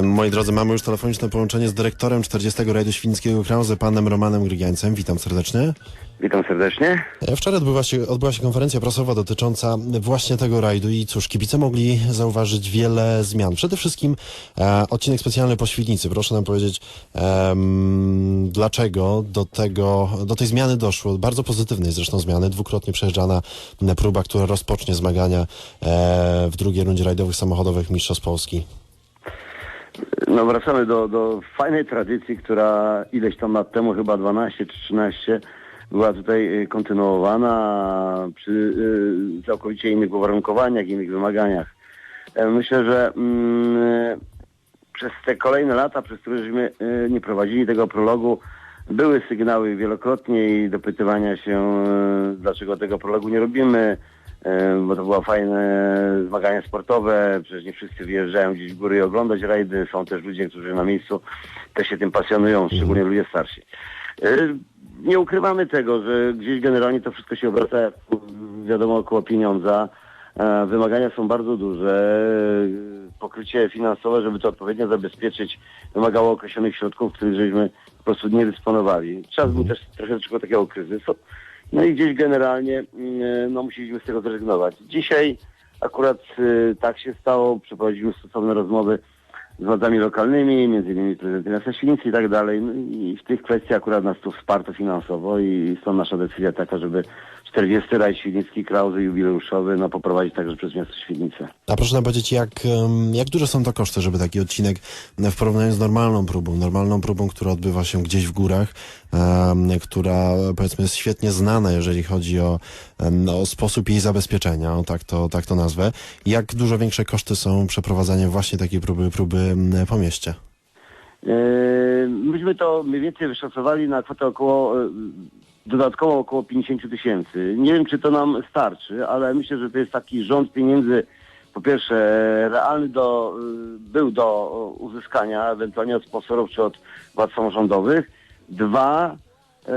Moi drodzy, mamy już telefoniczne połączenie z dyrektorem 40. Rajdu Świńskiego Krauze, panem Romanem Grygiańcem. Witam serdecznie. Witam serdecznie. E, Wczoraj odbyła się, odbyła się konferencja prasowa dotycząca właśnie tego rajdu i cóż, kibice mogli zauważyć wiele zmian. Przede wszystkim e, odcinek specjalny po Świdnicy. Proszę nam powiedzieć, em, dlaczego do, tego, do tej zmiany doszło. Bardzo pozytywnej zresztą zmiany. Dwukrotnie przejeżdżana próba, która rozpocznie zmagania e, w drugiej rundzie rajdowych samochodowych Mistrzostw Polski. No wracamy do, do fajnej tradycji, która ileś tam lat temu, chyba 12 czy 13, była tutaj y, kontynuowana przy y, całkowicie innych uwarunkowaniach, innych wymaganiach. E, Myślę, że mm, przez te kolejne lata, przez które żeśmy y, nie prowadzili tego prologu, były sygnały wielokrotnie i dopytywania się, dlaczego tego prologu nie robimy, bo to było fajne zmagania sportowe, przecież nie wszyscy wyjeżdżają gdzieś w góry i oglądać rajdy, są też ludzie, którzy na miejscu też się tym pasjonują, szczególnie ludzie starsi. Nie ukrywamy tego, że gdzieś generalnie to wszystko się obraca, wiadomo, około pieniądza. E, Wymagania są bardzo duże. Pokrycie finansowe, żeby to odpowiednio zabezpieczyć, wymagało określonych środków, których żeśmy po prostu nie dysponowali. Czas był też troszeczkę takiego kryzysu. No i gdzieś generalnie mm, no, musieliśmy z tego zrezygnować. Dzisiaj akurat e, tak się stało. Przeprowadziliśmy stosowne rozmowy z władzami lokalnymi, między innymi prezydentem Świnicy i tak dalej. No i w tych kwestiach akurat nas tu wsparto finansowo i stąd nasza decyzja taka, żeby 40 raj Świdnicki, Krauzy jubileuszowy, no poprowadzić także przez miasto Świdnicę. A proszę nam powiedzieć, jak, jak duże są to koszty, żeby taki odcinek e, w porównaniu z normalną próbą, normalną próbą, która odbywa się gdzieś w górach, em, która powiedzmy jest świetnie znana, jeżeli chodzi o, em, o sposób jej zabezpieczenia, o tak to, tak to nazwę. Jak dużo większe koszty są przeprowadzania właśnie takiej próby, próby po mieście? Yy, Myśmy to mniej więcej wyszacowali na kwotę około, e, dodatkowo około 50 tysięcy. Nie wiem, czy to nam starczy, ale myślę, że to jest taki rząd pieniędzy, po pierwsze, realny do, y, był do uzyskania, ewentualnie od sponsorów czy od władz samorządowych. Dwa, yy,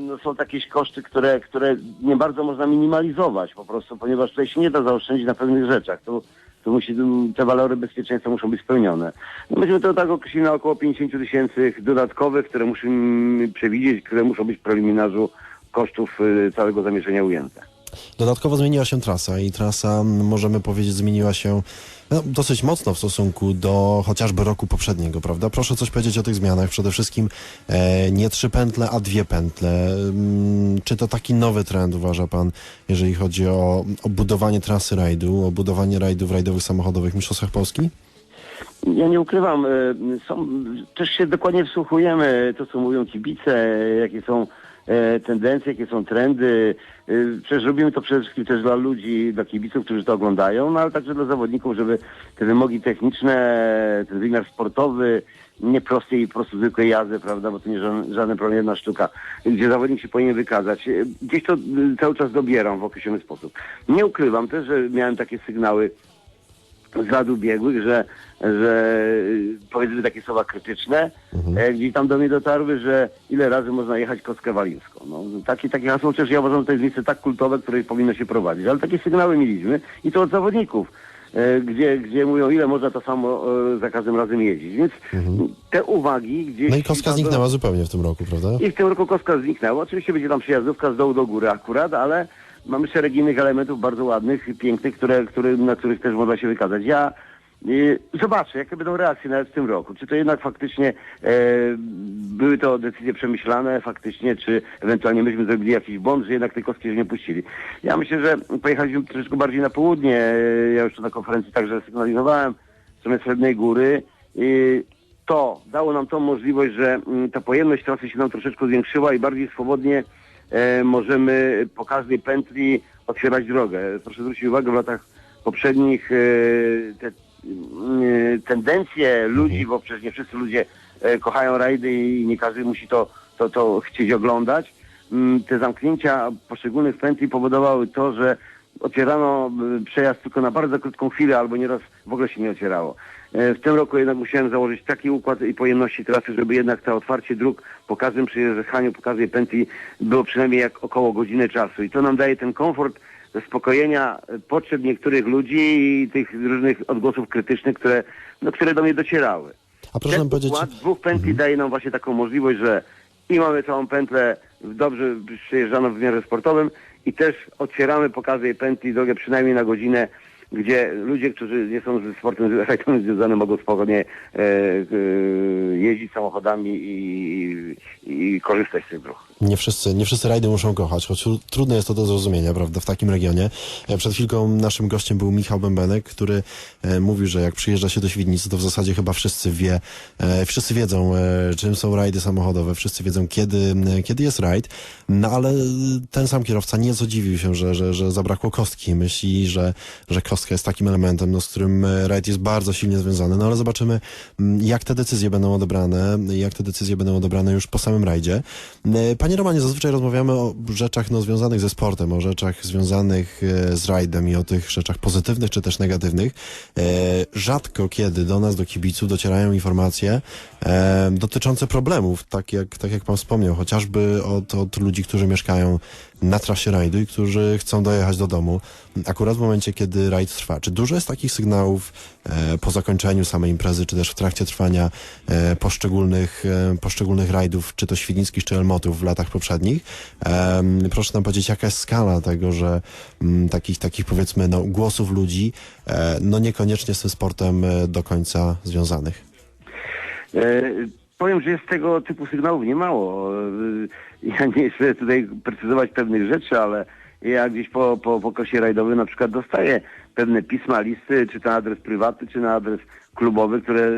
no są jakieś koszty, które, które nie bardzo można minimalizować po prostu, ponieważ tutaj się nie da zaoszczędzić na pewnych rzeczach. Tu, tu musi, te walory bezpieczeństwa muszą być spełnione. No myśmy to tak określili na około 50 tysięcy dodatkowych, które musimy przewidzieć, które muszą być w preliminarzu kosztów y, całego zamieszczenia ujęte. Dodatkowo zmieniła się trasa i trasa, możemy powiedzieć, zmieniła się no, dosyć mocno w stosunku do chociażby roku poprzedniego, prawda? Proszę coś powiedzieć o tych zmianach. Przede wszystkim e, nie trzy pętle, a dwie pętle. Mm, Czy to taki nowy trend, uważa pan, jeżeli chodzi o, o budowanie trasy rajdu, o budowanie rajdów rajdowych samochodowych w Mistrzostwach Polski? Ja nie ukrywam, y, są, też się dokładnie wsłuchujemy to, co mówią kibice, jakie są e, tendencje, jakie są trendy. Y, Przecież robimy to przede wszystkim też dla ludzi, dla kibiców, którzy to oglądają, no ale także dla zawodników, żeby te wymogi techniczne, ten wymiar sportowy, nie prostej i prostu zwykłej jazdy, prawda, bo to nie żaden, żaden problem, jedna sztuka, gdzie zawodnik się powinien wykazać. Y, Gdzieś to cały czas dobieram w określony sposób. Nie ukrywam też, że miałem takie sygnały z lat ubiegłych, że, że powiedzmy takie słowa krytyczne, e, gdzieś tam do mnie dotarły, że ile razy można jechać kostkę walińską. No, takie, takie hasło, chociaż ja uważam, że to jest miejsce tak kultowe, które powinno się prowadzić, ale takie sygnały mieliśmy i to od zawodników, e, gdzie, gdzie mówią, ile można to samo e, za każdym razem jeździć. Więc te uwagi gdzieś... No i kostka tam do- zniknęła zupełnie w tym roku, prawda? i w tym roku kostka zniknęła. Oczywiście będzie tam przejazdówka z dołu do góry akurat, ale mamy szereg innych elementów bardzo ładnych, pięknych, które, które, na których też można się wykazać. Ja zobaczę, jakie będą reakcje nawet w tym roku. Czy to jednak faktycznie e, były to decyzje przemyślane faktycznie, czy ewentualnie myśmy zrobili jakiś błąd, że jednak tej kostki nie puścili. Ja myślę, że pojechaliśmy troszeczkę bardziej na południe. E, Ja już to na konferencji także sygnalizowałem w stronę Srebrnej Góry. I to dało nam tą możliwość, że mm, ta pojemność trasy się nam troszeczkę zwiększyła i bardziej swobodnie e, możemy po każdej pętli otwierać drogę. Proszę zwrócić uwagę, w latach poprzednich e, te tendencje ludzi, bo przecież nie wszyscy ludzie e, kochają rajdy i nie każdy musi to, to, to chcieć oglądać. Mm, Te zamknięcia poszczególnych pętli powodowały to, że otwierano y, przejazd tylko na bardzo krótką chwilę, albo nieraz w ogóle się nie otwierało. E, W tym roku jednak musiałem założyć taki układ i pojemności trasy, żeby jednak to otwarcie dróg po każdym przejeżdżaniu, po każdej pętli było przynajmniej jak około godziny czasu. I to nam daje ten komfort zaspokojenia potrzeb niektórych ludzi i tych różnych odgłosów krytycznych, które, no, które do mnie docierały. A proszę Ten powiedzieć, układ dwóch pętli daje nam właśnie taką możliwość, że i mamy całą pętlę dobrze przejeżdżaną w wymiarze sportowym i też otwieramy po każdej pętli drogę przynajmniej na godzinę, gdzie ludzie, którzy nie są ze sportem rajdowym związane mogą spokojnie e, e, jeździć samochodami i, i, i korzystać z tych dróg. Nie wszyscy, nie wszyscy rajdy muszą kochać, choć tru- trudne jest to do zrozumienia, prawda, w takim regionie. E, Przed chwilką naszym gościem był Michał Bębenek, który e, mówił, że jak przyjeżdża się do Świdnicy, to w zasadzie chyba wszyscy wie, e, wszyscy wiedzą, czym są rajdy samochodowe, wszyscy wiedzą, kiedy, kiedy jest rajd, no ale ten sam kierowca nie zadziwił się, że, że, że zabrakło kostki. Myśli, że, że kostka jest takim elementem, no, z którym rajd jest bardzo silnie związany, no ale zobaczymy, m, jak te decyzje będą odebrane, jak te decyzje będą odebrane już po samym rajdzie. E, Panie Romanie, zazwyczaj rozmawiamy o rzeczach no, związanych ze sportem, o rzeczach związanych e, z rajdem i o tych rzeczach pozytywnych czy też negatywnych. E, Rzadko kiedy do nas, do kibiców docierają informacje e, dotyczące problemów, tak jak, tak jak Pan wspomniał, chociażby od, od ludzi, którzy mieszkają na trasie rajdu i którzy chcą dojechać do domu, akurat w momencie, kiedy rajd trwa. Czy dużo jest takich sygnałów e, po zakończeniu samej imprezy, czy też w trakcie trwania e, poszczególnych, e, poszczególnych rajdów, czy to świdnickich, czy elmotów w latach poprzednich? Proszę nam powiedzieć, jaka jest skala tego, że mm, takich, takich powiedzmy no, głosów ludzi, e, no niekoniecznie z tym sportem e, do końca związanych. Powiem, że jest tego typu sygnałów niemało. E, ja nie chcę tutaj precyzować pewnych rzeczy, ale ja gdzieś po, po, po kosie rajdowym na przykład dostaję pewne pisma, listy, czy na adres prywatny, czy na adres klubowy, które e,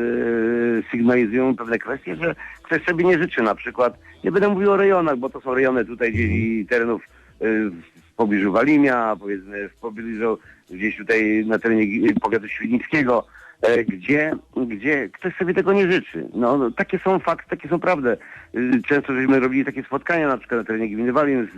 sygnalizują pewne kwestie, że ktoś sobie nie życzy na przykład. Nie będę mówił o rejonach, bo to są rejony tutaj gdzieś terenów e, w pobliżu Walimia, powiedzmy w pobliżu gdzieś tutaj na terenie powiatu świdnickiego, gdzie, gdzie ktoś sobie tego nie życzy. No, no takie są fakty, takie są prawdy. Y, Często żeśmy robili takie spotkania na przykład na terenie gminy Walim z,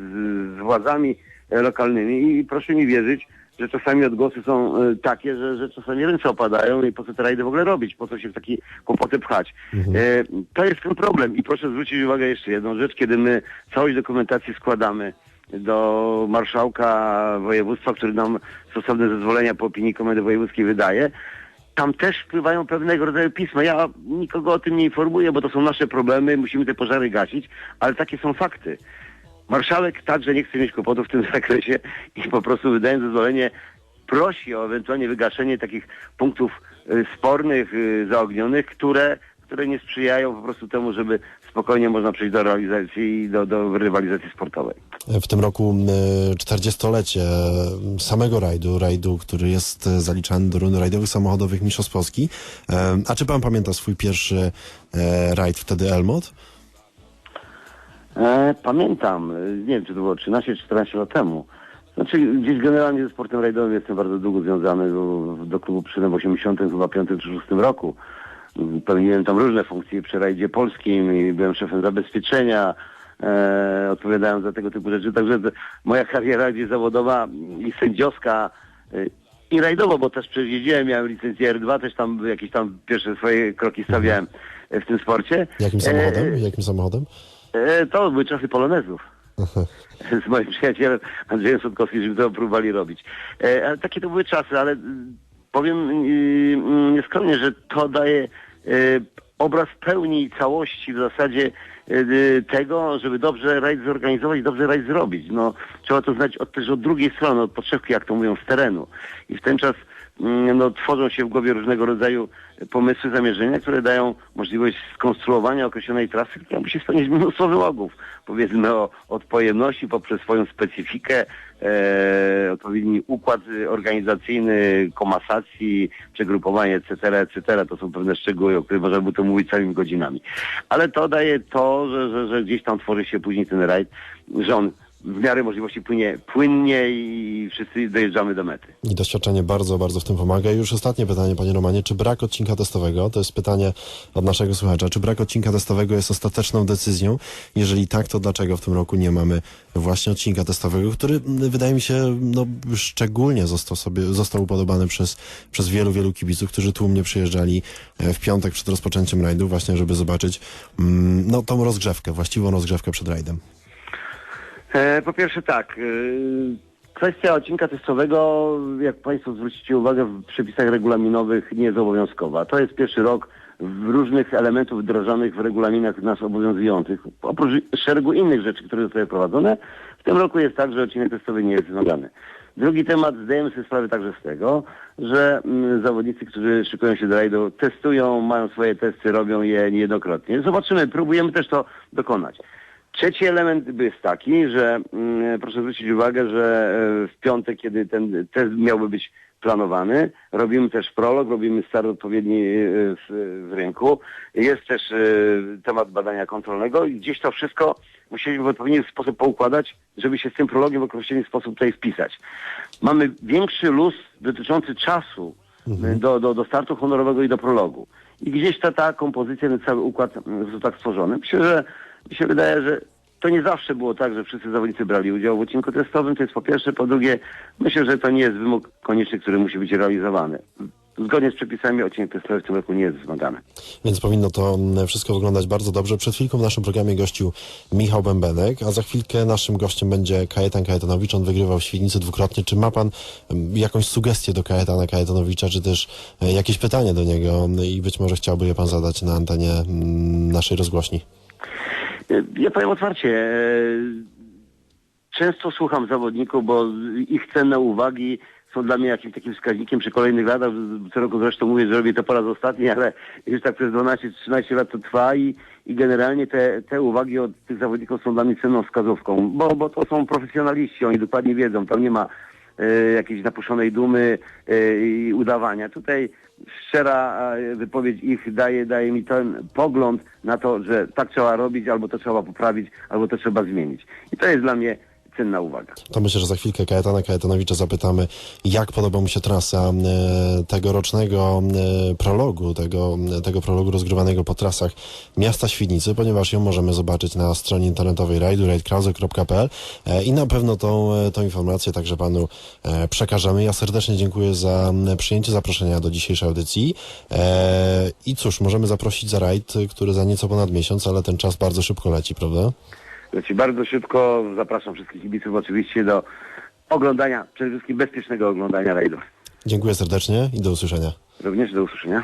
z władzami e, lokalnymi i proszę mi wierzyć, że czasami odgłosy są e, takie, że, że czasami ręce opadają i po co te rajdy w ogóle robić, po co się w takie kłopoty pchać. E, to jest ten problem i proszę zwrócić uwagę jeszcze jedną rzecz, kiedy my całość dokumentacji składamy do marszałka województwa, który nam stosowne zezwolenia po opinii komendy wojewódzkiej wydaje, tam też wpływają pewnego rodzaju pisma. Ja nikogo o tym nie informuję, bo to są nasze problemy, musimy te pożary gasić, ale takie są fakty. Marszałek także nie chce mieć kłopotów w tym zakresie i po prostu wydając zezwolenie prosi o ewentualnie wygaszenie takich punktów y, spornych, y, zaognionych, które, które nie sprzyjają po prostu temu, żeby spokojnie można przejść do realizacji i do, do rywalizacji sportowej. W tym roku e, 40-lecie e, samego rajdu, rajdu, który jest e, zaliczany do rund rajdowych samochodowych Mistrzostw Polski. E, A czy pan pamięta swój pierwszy e, rajd wtedy Elmot? Pamiętam, nie wiem czy to było 13-14 lat temu. Znaczy gdzieś generalnie ze sportem rajdowym jestem bardzo długo związany, do, klubu przyszedłem w 80 chyba 5 czy 6 roku. Pełniłem tam różne funkcje przy rajdzie polskim i byłem szefem zabezpieczenia, e, odpowiadałem za tego typu rzeczy. Także moja kariera gdzieś zawodowa i sędziowska e, i rajdowo, bo też przecież jeździłem, miałem licencję R2, też tam jakieś tam pierwsze swoje kroki stawiałem e, w tym sporcie. Jakim E, samochodem? Jakim samochodem? E, to były czasy polonezów. Z moim przyjacielem Andrzejem Sudkowskim, żeby to próbowali robić. E, ale takie to były czasy, ale mm, powiem yy, nieskromnie, że to daje e, obraz pełni i całości w zasadzie e, tego, żeby dobrze rajd zorganizować, dobrze rajd zrobić. No, trzeba to znać od, też od drugiej strony, od podszewki, jak to mówią, z terenu. I w ten czas no, tworzą się w głowie różnego rodzaju pomysły, zamierzenia, które dają możliwość skonstruowania określonej trasy, która musi spełnić mnóstwo wymogów. Powiedzmy o, od pojemności poprzez swoją specyfikę, e, odpowiedni układ organizacyjny, komasacji, przegrupowanie, etc., etc. To są pewne szczegóły, o których można by to mówić całymi godzinami. Ale to daje to, że, że, że gdzieś tam tworzy się później ten rajd, że on w miarę możliwości płynie płynnie i wszyscy dojeżdżamy do mety. I doświadczenie bardzo, bardzo w tym pomaga. I już ostatnie pytanie, panie Romanie. Czy brak odcinka testowego, to jest pytanie od naszego słuchacza, czy brak odcinka testowego jest ostateczną decyzją? Jeżeli tak, to dlaczego w tym roku nie mamy właśnie odcinka testowego, który mm, wydaje mi się, no, szczególnie został sobie, został upodobany przez, przez wielu, wielu kibiców, którzy tłumnie przyjeżdżali e, w piątek przed rozpoczęciem rajdu właśnie, żeby zobaczyć, mm, no, tą rozgrzewkę, właściwą rozgrzewkę przed rajdem. E, po pierwsze tak, e, Kwestia odcinka testowego, jak Państwo zwrócicie uwagę, w przepisach regulaminowych nie jest obowiązkowa. To jest pierwszy rok różnych elementów wdrożonych w regulaminach nas obowiązujących. Oprócz szeregu innych rzeczy, które zostały prowadzone, w tym roku jest tak, że odcinek testowy nie jest wymagany. Drugi temat, zdajemy sobie sprawę także z tego, że mm, zawodnicy, którzy szykują się do rajdu, testują, mają swoje testy, robią je niejednokrotnie. Zobaczymy, próbujemy też to dokonać. Trzeci element jest taki, że mm, proszę zwrócić uwagę, że e, w piątek, kiedy ten test miałby być planowany, robimy też prolog, robimy start odpowiedni e, w, w rynku. Jest też e, temat badania kontrolnego i gdzieś to wszystko musieliśmy w odpowiedni sposób poukładać, żeby się z tym prologiem w określony sposób tutaj wpisać. Mamy większy luz dotyczący czasu e, do, do, do startu honorowego i do prologu. I gdzieś ta, ta kompozycja, ten cały układ został tak stworzony. Myślę, że mi się wydaje, że to nie zawsze było tak, że wszyscy zawodnicy brali udział w odcinku testowym, to jest po pierwsze. Po drugie, myślę, że to nie jest wymóg konieczny, który musi być realizowany. Zgodnie z przepisami odcinek testowy w tym roku nie jest wymagany. Więc powinno to mm, wszystko wyglądać bardzo dobrze. Przed chwilką w naszym programie gościł Michał Bębenek, a za chwilkę naszym gościem będzie Kajetan Kajetanowicz. On wygrywał w Świdnicy dwukrotnie. Czy ma pan mm, jakąś sugestię do Kajetana Kajetanowicza, czy też e, jakieś pytanie do niego i być może chciałby je pan zadać na antenie mm, naszej rozgłośni? Ja powiem otwarcie. e, Często słucham zawodników, bo ich cenne uwagi są dla mnie jakimś takim wskaźnikiem przy kolejnych latach. Co roku zresztą mówię, że robię to po raz ostatni, ale już tak przez 12-13 lat to trwa i, i generalnie te, te uwagi od tych zawodników są dla mnie cenną wskazówką, bo, bo to są profesjonaliści, oni dokładnie wiedzą, tam nie ma e, jakiejś napuszonej dumy e, i udawania. Tutaj szczera e, wypowiedź ich daje, daje mi ten pogląd na to, że tak trzeba robić, albo to trzeba poprawić, albo to trzeba zmienić. I to jest dla mnie cenna uwaga. To myślę, że za chwilkę Kajetana Kajetanowicza zapytamy, jak podoba mu się trasa e, tegorocznego e, prologu, tego, tego prologu rozgrywanego po trasach miasta Świdnicy, ponieważ ją możemy zobaczyć na stronie internetowej rajdu, rajdkrause.pl e, i na pewno tą, e, tą informację także panu e, przekażemy. Ja serdecznie dziękuję za przyjęcie zaproszenia do dzisiejszej audycji E, i cóż, możemy zaprosić za rajd, który za nieco ponad miesiąc, ale ten czas bardzo szybko leci, prawda? Leci bardzo szybko. Zapraszam wszystkich kibiców oczywiście do oglądania, przede wszystkim bezpiecznego oglądania rajdów. Dziękuję serdecznie i do usłyszenia. Również do usłyszenia.